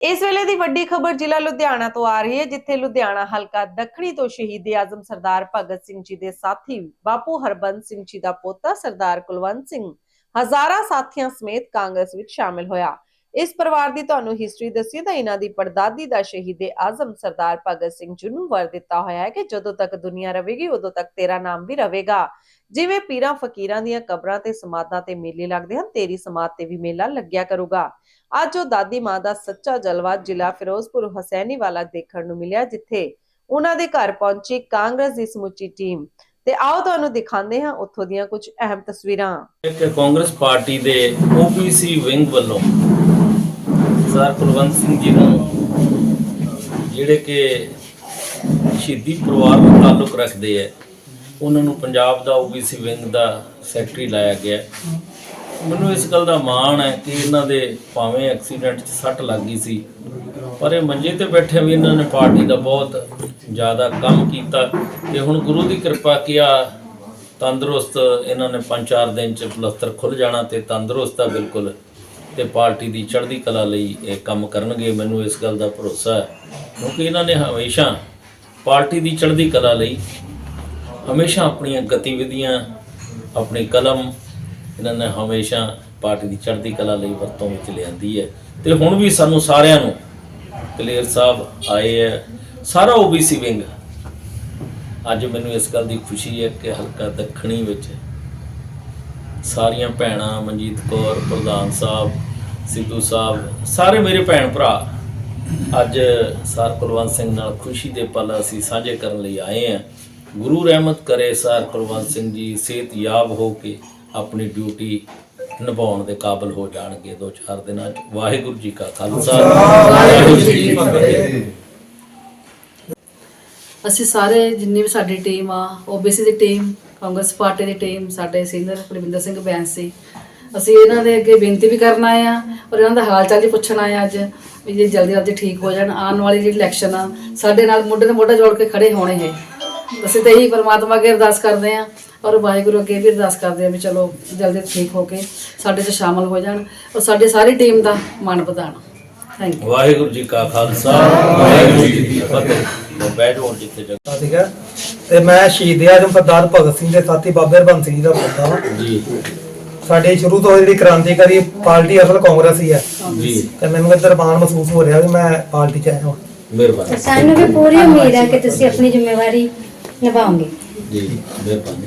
ਇਸ ਵੇਲੇ ਦੀ ਵੱਡੀ ਖਬਰ ਜ਼ਿਲ੍ਹਾ ਲੁਧਿਆਣਾ ਤੋਂ ਆ ਰਹੀ ਹੈ, ਜਿੱਥੇ ਲੁਧਿਆਣਾ ਹਲਕਾ ਦੱਖਣੀ ਤੋਂ ਸ਼ਹੀਦ ਆਜ਼ਮ ਸਰਦਾਰ ਭਗਤ ਸਿੰਘ ਜੀ ਦੇ ਸਾਥੀ ਬਾਪੂ ਹਰਬੰਸ ਸਿੰਘ ਜੀ ਦਾ ਪੋਤਾ ਸਰਦਾਰ ਕੁਲਵੰਤ ਸਿੰਘ ਹਜ਼ਾਰਾਂ ਸਾਥੀਆਂ ਸਮੇਤ ਕਾਂਗਰਸ ਵਿੱਚ ਸ਼ਾਮਿਲ ਹੋਇਆ। ਇਸ ਪਰਿਵਾਰ ਦੀ ਤੁਹਾਨੂੰ ਹਿਸਟਰੀ ਦੱਸੀ ਤਾਂ ਇਹਨਾਂ ਦੀ ਪੜਦਾਦੀ ਦਾ ਸ਼ਹੀਦ ਆਜ਼ਮ ਸਰਦਾਰ ਭਗਤ ਸਿੰਘ ਜੀ ਨੂੰ ਵਰ ਦਿੱਤਾ ਹੋਇਆ ਹੈ ਕਿ ਜਦੋਂ ਤੱਕ ਦੁਨੀਆ ਰਹੇਗੀ ਉਦੋਂ ਤੱਕ ਤੇਰਾ ਨਾਮ ਵੀ ਰਹੇਗਾ ਜਿਵੇਂ ਪੀਰਾਂ ਫਕੀਰਾਂ ਦੀਆਂ ਕਬਰਾਂ ਤੇ ਸਮਾਧਾਂ ਤੇ ਮੇਲੇ ਲੱਗਦੇ ਹਨ, ਤੇਰੀ ਸਮਾਧ ਤੇ ਵੀ ਮੇਲਾ ਲੱਗਿਆ ਕਰੂਗਾ। ਅੱਜ ਉਹ ਦਾਦੀ ਮਾਂ ਦਾ ਸੱਚਾ ਜਲਵਾ ਜ਼ਿਲ੍ਹਾ ਫਿਰੋਜ਼ਪੁਰ ਹਸੈਨੀ ਵਾਲਾ ਦੇਖਣ ਨੂੰ ਮਿਲਿਆ, ਜਿੱਥੇ ਉਹਨਾਂ ਦੇ ਘਰ ਪਹੁੰਚੀ ਕਾਂਗਰਸ ਦੀ ਸਮੁੱਚੀ ਟੀਮ। ਤੇ ਆਓ ਤੁਹਾਨੂੰ ਦਿਖਾਉਂਦੇ ਹਾਂ ਉੱਥੋਂ ਦੀਆਂ ਕੁਝ ਅਹਿਮ ਤਸਵੀਰਾਂ। ਇੱਕ ਕਾਂਗਰਸ ਪਾਰਟੀ ਦੇ ਓਬੀਸੀ ਵਿੰਗ ਵੱਲੋਂ ਸਰ ਕੁਲਵੰਤ ਸਿੰਘ ਜੀ ਨੂੰ ਜਿਹੜੇ ਕਿ ਸ਼ਹੀਦੀ ਪਰਿਵਾਰ ਨਾਲ ਤਾਲੁਕ ਰੱਖਦੇ ਹੈ ਉਹਨਾਂ ਨੂੰ ਪੰਜਾਬ ਦਾ ਓਬੀਸੀ ਵਿੰਗ ਦਾ ਸੈਕਟਰੀ ਲਾਇਆ ਗਿਆ ਮੈਨੂੰ ਇਸ ਗੱਲ ਦਾ ਮਾਣ ਹੈ ਕਿ ਇਹਨਾਂ ਦੇ ਭਾਵੇਂ ਐਕਸੀਡੈਂਟ 'ਚ ਸੱਟ ਲੱਗ ਗਈ ਸੀ, ਪਰ ਇਹ ਮੰਜੇ ਤੇ ਬੈਠੇ ਵੀ ਇਹਨਾਂ ਨੇ ਪਾਰਟੀ ਦਾ ਬਹੁਤ ਜ਼ਿਆਦਾ ਕੰਮ ਕੀਤਾ। ਤੇ ਹੁਣ ਗੁਰੂ ਦੀ ਕਿਰਪਾ ਕਿਆ ਤੰਦਰੁਸਤ ਇਹਨਾਂ ਨੇ ਪੰਜ ਚਾਰ ਦਿਨ ਚ ਪਲਸਤਰ ਖੁੱਲ ਜਾਣਾ ਤੇ ਤੰਦਰੁਸਤ ਆ ਬਿਲਕੁਲ ਤੇ ਪਾਰਟੀ ਦੀ ਚੜ੍ਹਦੀ ਕਲਾ ਲਈ ਇਹ ਕੰਮ ਕਰਨਗੇ, ਮੈਨੂੰ ਇਸ ਗੱਲ ਦਾ ਭਰੋਸਾ ਹੈ। ਕਿਉਂਕਿ ਇਹਨਾਂ ਨੇ ਹਮੇਸ਼ਾ ਪਾਰਟੀ ਦੀ ਚੜ੍ਹਦੀ ਕਲਾ ਲਈ ਹਮੇਸ਼ਾ ਆਪਣੀਆਂ ਗਤੀਵਿਧੀਆਂ, ਆਪਣੀ ਕਲਮ, ਇਹਨਾਂ ਨੇ ਹਮੇਸ਼ਾ ਪਾਰਟੀ ਦੀ ਚੜ੍ਹਦੀ ਕਲਾ ਲਈ ਵਰਤੋਂ ਵਿੱਚ ਲਿਆਂਦੀ ਹੈ। ਤੇ ਹੁਣ ਵੀ ਸਾਨੂੰ ਸਾਰਿਆਂ ਨੂੰ ਕਲੇਰ ਸਾਹਿਬ ਆਏ ਹੈ, ਸਾਰਾ ਓਬੀਸੀ ਵਿੰਗ। ਅੱਜ ਮੈਨੂੰ ਇਸ ਗੱਲ ਦੀ ਖੁਸ਼ੀ ਹੈ ਕਿ ਹਲਕਾ ਦੱਖਣੀ ਵਿੱਚ ਸਾਰੀਆਂ ਭੈਣਾਂ ਮਨਜੀਤ ਕੌਰ, ਪ੍ਰਧਾਨ ਸਾਹਿਬ, ਸਿੱਧੂ ਸਾਹਿਬ, ਸਾਰੇ ਮੇਰੇ ਭੈਣ ਭਰਾ ਅੱਜ ਸਰ ਕੁਲਵੰਤ ਸਿੰਘ ਨਾਲ ਖੁਸ਼ੀ ਦੇ ਪਲ ਅਸੀਂ ਸਾਂਝੇ ਕਰਨ ਲਈ ਆਏ ਹਾਂ। ਗੁਰੂ ਰਹਿਮਤ ਕਰੇ ਸਰ ਕੁਲਵੰਤ ਸਿੰਘ ਜੀ ਸਿਹਤਯਾਬ ਹੋ ਕੇ ਆਪਣੀ ਡਿਊਟੀ ਨਿਭਾਉਣ ਦੇ ਕਾਬਿਲ ਹੋ ਜਾਣਗੇ ਦੋ ਚਾਰ ਦਿਨਾਂ ਚ। ਵਾਹਿਗੁਰੂ ਜੀ ਕਾ ਖਾਲਸਾ, ਵਾਹਿਗੁਰੂ ਜੀ ਕੀ ਫਤਿਹ। ਅਸੀਂ ਸਾਰੇ ਜਿੰਨੀ ਵੀ ਸਾਡੀ ਟੀਮ ਆ ਓਬੀਸੀ ਦੀ ਟੀਮ ਕਾਂਗਰਸ ਪਾਰਟੀ ਦੀ ਟੀਮ ਸਾਡੇ ਸੀਨੀਅਰ ਕੁਲਵਿੰਦਰ ਸਿੰਘ ਬੈਂਸ ਸੀ। ਅਸੀਂ ਇਹਨਾਂ ਦੇ ਅੱਗੇ ਬੇਨਤੀ ਵੀ ਕਰਨ ਆਏ ਆ ਔਰ ਇਹਨਾਂ ਦਾ ਹਾਲ ਚਾਲ ਵੀ ਪੁੱਛਣ ਆਏ ਆ ਅੱਜ ਵੀ ਜੇ ਜਲਦੀ ਜਲਦੀ ਠੀਕ ਹੋ ਜਾਣ, ਆਉਣ ਵਾਲੀ ਜਿਹੜੀ ਇਲੈਕਸ਼ਨ ਆ, ਸਾਡੇ ਨਾਲ ਮੋਢੇ ਤੇ ਮੋਢਾ ਜੋੜ ਕੇ ਖੜੇ ਹੋਣੇ ਹੈ ਅਸੀਂ ਤਾਂ ਇਹੀ ਪਰਮਾਤਮਾ ਅੱਗੇ ਅਰਦਾਸ ਕਰਦੇ ਆ ਔਰ ਵਾਹਿਗੁਰੂ ਅੱਗੇ ਵੀ ਅਰਦਾਸ ਕਰਦੇ ਆ ਵੀ ਚਲੋ ਜਲਦੀ ਠੀਕ ਹੋ ਕੇ ਸਾਡੇ 'ਚ ਸ਼ਾਮਲ ਹੋ ਜਾਣ ਔਰ ਸਾਡੀ ਸਾਰੀ ਟੀਮ ਦਾ ਮਾਣ ਵਧਾਣ ਥੈਂਕ ਯੂ ਵਾਹਿਗੁਰੂ ਜੀ ਕਾ ਖਾਲਸਾ ਵਾਹਿਗੁਰੂ ਜੀ ਕੀ ਫਤਿਹ। ਲੋ ਬੈਠੋ ਹੁਣ ਜਿੱਥੇ ਜਗ੍ਹਾ ਠੀਕ ਹੈ ਤੇ ਮੈਂ ਸ਼ਹੀਦ ਆਜਮ ਸਰਦਾਰ ਭਗਤ ਸਿੰਘ ਦੇ ਸਾਥੀ ਬਾਬੇ ਹਰਬੰਸ ਸਿੰਘ ਜੀ ਦਾ ਪੁੱਤਰ ਹਾਂ। ਜੀ। ਸਾਡੇ ਸ਼ੁਰੂ ਤੋਂ ਜਿਹੜੀ ਕ੍ਰਾਂਤੀਕਾਰੀ ਪਾਰਟੀ ਅਸਲ ਕਾਂਗਰਸ ਹੀ। ਹੈ ਜੀ। ਤੇ ਮੈਨੂੰ ਇਹ ਦਰਬਾਨ ਮਹਿਸੂਸ ਹੋ ਰਿਹਾ ਕਿ ਮੈਂ ਪਾਰਟੀ ਚ ਆਇਆ ਹਾਂ। ਮਿਹਰਬਾਨੀ। ਸਾਨੂੰ ਵੀ ਪੂਰੀ ਉਮੀਦ ਹੈ ਕਿ ਤੁਸੀਂ ਆਪਣੀ ਜ਼ਿੰਮੇਵਾਰੀ ਨਿਭਾਓਗੇ ਜੀ ਮਿਹਰਬਾਨੀ